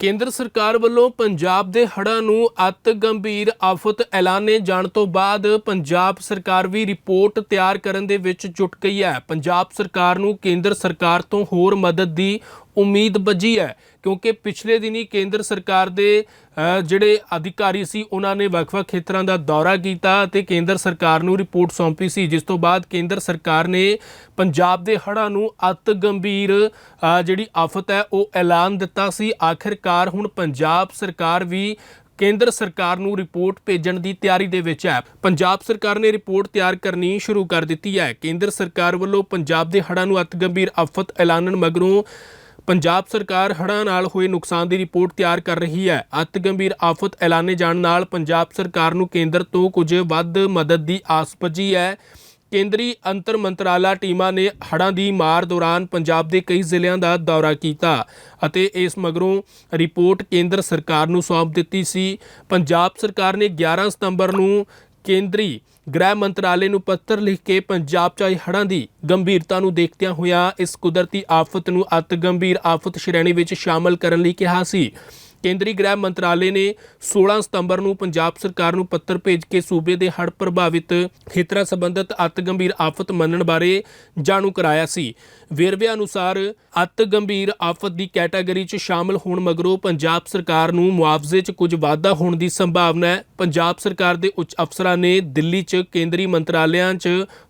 ਕੇਂਦਰ ਸਰਕਾਰ ਵੱਲੋਂ ਪੰਜਾਬ ਦੇ ਹੜ੍ਹਾਂ ਨੂੰ ਅਤ ਗੰਭੀਰ ਆਫਤ ਐਲਾਨੇ ਜਾਣ ਤੋਂ ਬਾਅਦ ਪੰਜਾਬ ਸਰਕਾਰ ਵੀ ਰਿਪੋਰਟ ਤਿਆਰ ਕਰਨ ਦੇ ਵਿੱਚ ਜੁਟ ਗਈ ਹੈ। ਪੰਜਾਬ ਸਰਕਾਰ ਨੂੰ ਕੇਂਦਰ ਸਰਕਾਰ ਤੋਂ ਹੋਰ ਮਦਦ ਦੀ ਉਮੀਦ ਬੱਝੀ ਹੈ, ਕਿਉਂਕਿ ਪਿਛਲੇ ਦਿਨੀ ਕੇਂਦਰ ਸਰਕਾਰ ਦੇ ਜਿਹੜੇ ਅਧਿਕਾਰੀ ਸੀ, ਉਹਨਾਂ ਨੇ ਵੱਖ-ਵੱਖ ਖੇਤਰਾਂ ਦਾ ਦੌਰਾ ਕੀਤਾ ਅਤੇ ਕੇਂਦਰ ਸਰਕਾਰ ਨੂੰ ਰਿਪੋਰਟ ਸੌਂਪੀ ਸੀ। ਜਿਸ ਤੋਂ ਬਾਅਦ ਕੇਂਦਰ ਸਰਕਾਰ ਨੇ ਪੰਜਾਬ ਦੇ ਹੜ੍ਹਾਂ ਨੂੰ ਅਤ ਗੰਭੀਰ ਜਿਹੜੀ ਆਫਤ ਹੈ, ਉਹ ਐਲਾਨ ਦਿੱਤਾ ਸੀ। ਆਖਿਰਕਾਰ ਹੁਣ ਪੰਜਾਬ ਸਰਕਾਰ ਵੀ ਕੇਂਦਰ ਸਰਕਾਰ ਨੂੰ ਰਿਪੋਰਟ ਭੇਜਣ ਦੀ ਤਿਆਰੀ ਦੇ ਵਿੱਚ ਹੈ। ਪੰਜਾਬ ਸਰਕਾਰ ਨੇ ਰਿਪੋਰਟ ਤਿਆਰ ਕਰਨੀ ਸ਼ੁਰੂ ਕਰ ਦਿੱਤੀ ਹੈ। ਕੇਂਦਰ ਸਰਕਾਰ ਵੱਲੋਂ ਪੰਜਾਬ ਦੇ ਹੜ੍ਹਾਂ ਨੂੰ ਅਤ ਗੰਭੀਰ ਆਫਤ ਐਲਾਨਣ ਮਗਰੋਂ ਪੰਜਾਬ ਸਰਕਾਰ ਹੜ੍ਹਾਂ ਨਾਲ ਹੋਏ ਨੁਕਸਾਨ ਦੀ ਰਿਪੋਰਟ ਤਿਆਰ ਕਰ ਰਹੀ ਹੈ। ਅਤ ਗੰਭੀਰ ਆਫਤ ਐਲਾਨੇ ਜਾਣ ਨਾਲ ਪੰਜਾਬ ਸਰਕਾਰ ਨੂੰ ਕੇਂਦਰ ਤੋਂ ਕੁਝ ਵੱਧ ਮਦਦ ਦੀ ਆਸ ਬੱਝੀ ਹੈ। ਕੇਂਦਰੀ ਅੰਤਰ ਮੰਤਰਾਲਾ ਟੀਮਾਂ ਨੇ ਹੜ੍ਹਾਂ ਦੀ ਮਾਰ ਦੌਰਾਨ ਪੰਜਾਬ ਦੇ ਕਈ ਜ਼ਿਲ੍ਹਿਆਂ ਦਾ ਦੌਰਾ ਕੀਤਾ ਅਤੇ ਇਸ ਮਗਰੋਂ ਰਿਪੋਰਟ ਕੇਂਦਰ ਸਰਕਾਰ ਨੂੰ ਸੌਂਪ ਦਿੱਤੀ ਸੀ। ਪੰਜਾਬ ਸਰਕਾਰ ਨੇ 11 ਸਤੰਬਰ ਨੂੰ ਕੇਂਦਰੀ ਗ੍ਰਹਿ ਮੰਤਰਾਲੇ ਨੂੰ ਪੱਤਰ ਲਿਖ ਕੇ ਪੰਜਾਬ 'ਚ ਆਈ ਹੜ੍ਹਾਂ ਦੀ ਗੰਭੀਰਤਾ ਨੂੰ ਦੇਖਦਿਆਂ ਹੋਇਆ ਇਸ ਕੁਦਰਤੀ ਆਫਤ ਨੂੰ ਅਤ ਗੰਭੀਰ ਆਫਤ ਸ਼੍ਰੇਣੀ ਵਿੱਚ ਸ਼ਾਮਲ ਕਰਨ ਲਈ ਕਿਹਾ ਸੀ। ਕੇਂਦਰੀ ਗ੍ਰਹਿ ਮੰਤਰਾਲੇ ਨੇ 16 ਸਤੰਬਰ ਨੂੰ ਪੰਜਾਬ ਸਰਕਾਰ ਨੂੰ ਪੱਤਰ ਭੇਜ ਕੇ ਸੂਬੇ ਦੇ ਹੜ੍ਹ ਪ੍ਰਭਾਵਿਤ ਖੇਤਰਾਂ ਸੰਬੰਧਿਤ ਅਤ ਗੰਭੀਰ ਆਫਤ ਮੰਨਣ ਬਾਰੇ ਜਾਣੂ ਕਰਾਇਆ ਸੀ। ਵੇਰਵੇ ਅਨੁਸਾਰ ਅਤ ਗੰਭੀਰ ਆਫਤ ਦੀ ਕੈਟਾਗਰੀ 'ਚ ਸ਼ਾਮਲ ਹੋਣ ਮਗਰੋਂ ਪੰਜਾਬ ਸਰਕਾਰ ਨੂੰ ਮੁਆਵਜ਼ੇ 'ਚ ਕੁਝ ਵਾਧਾ ਹੋਣ ਦੀ ਸੰਭਾਵਨਾ ਹੈ। ਪੰਜਾਬ ਸਰਕਾਰ ਦੇ ਉੱਚ ਅਫਸਰਾਂ ਨੇ ਦਿੱਲੀ 'ਚ ਕੇਂਦਰੀ ਮੰਤਰਾਲਿਆਂ 'ਚ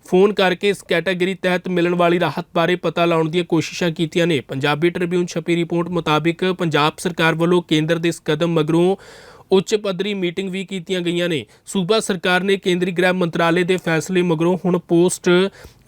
ਫੋਨ ਕਰਕੇ ਇਸ ਕੈਟਾਗਰੀ ਤਹਿਤ ਮਿਲਣ ਵਾਲੀ ਰਾਹਤ ਬਾਰੇ ਪਤਾ ਲਾਉਣ ਦੀਆਂ ਕੋਸ਼ਿਸ਼ਾਂ ਕੀਤੀਆਂ ਨੇ। ਪੰਜਾਬੀ ਟ੍ਰਿਬਿਊਨ ਛਪੀ ਰਿਪੋਰਟ ਮੁਤਾਬਿਕ ਪੰਜਾਬ ਸਰਕਾਰ ਵੱਲੋਂ ਕੇਂਦਰ ਦੇ ਇਸ ਕਦਮ ਮਗਰੋਂ ਉੱਚ ਪੱਧਰੀ ਮੀਟਿੰਗ ਵੀ ਕੀਤੀਆਂ ਗਈਆਂ ਨੇ। ਸੂਬਾ ਸਰਕਾਰ ਨੇ ਕੇਂਦਰੀ ਗ੍ਰਹਿ ਮੰਤਰਾਲੇ ਦੇ ਫੈਸਲੇ ਮਗਰੋਂ ਹੁਣ ਪੋਸਟ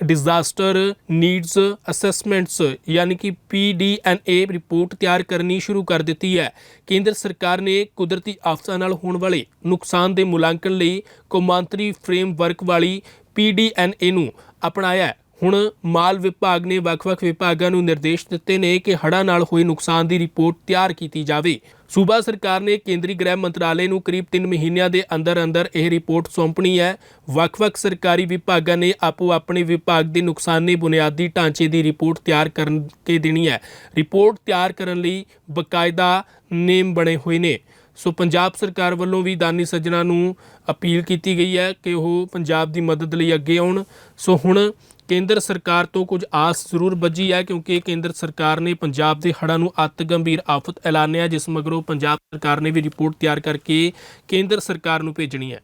ਡਿਜ਼ਾਸਟਰ ਨੀਡਸ ਅਸੈਸਮੈਂਟਸ, ਯਾਨੀ ਕਿ ਪੀਡੀਐਨਏ ਰਿਪੋਰਟ ਤਿਆਰ ਕਰਨੀ ਸ਼ੁਰੂ ਕਰ ਦਿੱਤੀ ਹੈ। ਕੇਂਦਰ ਸਰਕਾਰ ਨੇ ਕੁਦਰਤੀ ਆਫਤਾਂ ਨਾਲ ਹੋਣ ਵਾਲੇ ਨੁਕਸਾਨ ਦੇ ਮੁਲਾਂਕਣ ਲਈ ਕੌਮਾਂਤਰੀ ਫਰੇਮਵਰਕ ਵਾਲੀ ਪੀਡੀਐਨਏ ਨੂੰ ਅਪਣਾਇਆ ਹੁਣ ਮਾਲ ਵਿਭਾਗ ਨੇ ਵੱਖ-ਵੱਖ ਵਿਭਾਗਾਂ ਨੂੰ ਨਿਰਦੇਸ਼ ਦਿੱਤੇ ਨੇ ਕਿ ਹੜ੍ਹਾਂ ਨਾਲ ਹੋਏ ਨੁਕਸਾਨ ਦੀ ਰਿਪੋਰਟ ਤਿਆਰ ਕੀਤੀ ਜਾਵੇ। ਸੂਬਾ ਸਰਕਾਰ ਨੇ ਕੇਂਦਰੀ ਗ੍ਰਹਿ ਮੰਤਰਾਲੇ ਨੂੰ ਕਰੀਬ 3 ਮਹੀਨਿਆਂ ਦੇ ਅੰਦਰ-ਅੰਦਰ ਇਹ ਰਿਪੋਰਟ ਸੌਂਪਣੀ ਹੈ। ਵੱਖ-ਵੱਖ ਸਰਕਾਰੀ ਵਿਭਾਗਾਂ ਨੇ ਆਪੋ ਆਪਣੇ ਵਿਭਾਗ ਦੇ ਨੁਕਸਾਨੀ ਬੁਨਿਆਦੀ ਢਾਂਚੇ ਦੀ ਰਿਪੋਰਟ ਤਿਆਰ ਕਰਨ ਕੇ ਦੇਣੀ ਹੈ। ਰਿਪੋਰਟ ਤਿਆਰ ਕਰਨ ਲਈ ਬਕਾਇਦਾ ਨੇਮ ਬਣੇ ਹੋਏ ਨੇ। ਸੋ ਪੰਜਾਬ ਸਰਕਾਰ ਵੱਲੋਂ ਵੀ ਦਾਨੀ ਸੱਜਣਾ ਨੂੰ ਅਪੀਲ ਕੀਤੀ ਗਈ ਹੈ ਕਿ ਉਹ ਪੰਜਾਬ ਦੀ ਮਦਦ ਲਈ ਅੱਗੇ ਆਉਣ। ਸੋ ਹੁਣ ਕੇਂਦਰ ਸਰਕਾਰ ਤੋਂ ਕੁਝ ਆਸ ਜ਼ਰੂਰ ਬੱਝੀ ਹੈ ਕਿਉਂਕਿ ਕੇਂਦਰ ਸਰਕਾਰ ਨੇ ਪੰਜਾਬ ਦੇ ਹੜ੍ਹਾਂ ਨੂੰ ਅਤ ਗੰਭੀਰ ਆਫਤ ਐਲਾਨਿਆ ਜਿਸ ਮਗਰੋਂ ਪੰਜਾਬ ਸਰਕਾਰ ਨੇ ਵੀ ਰਿਪੋਰਟ ਤਿਆਰ ਕਰਕੇ ਕੇਂਦਰ ਸਰਕਾਰ ਨੂੰ ਭੇਜਣੀ ਹੈ।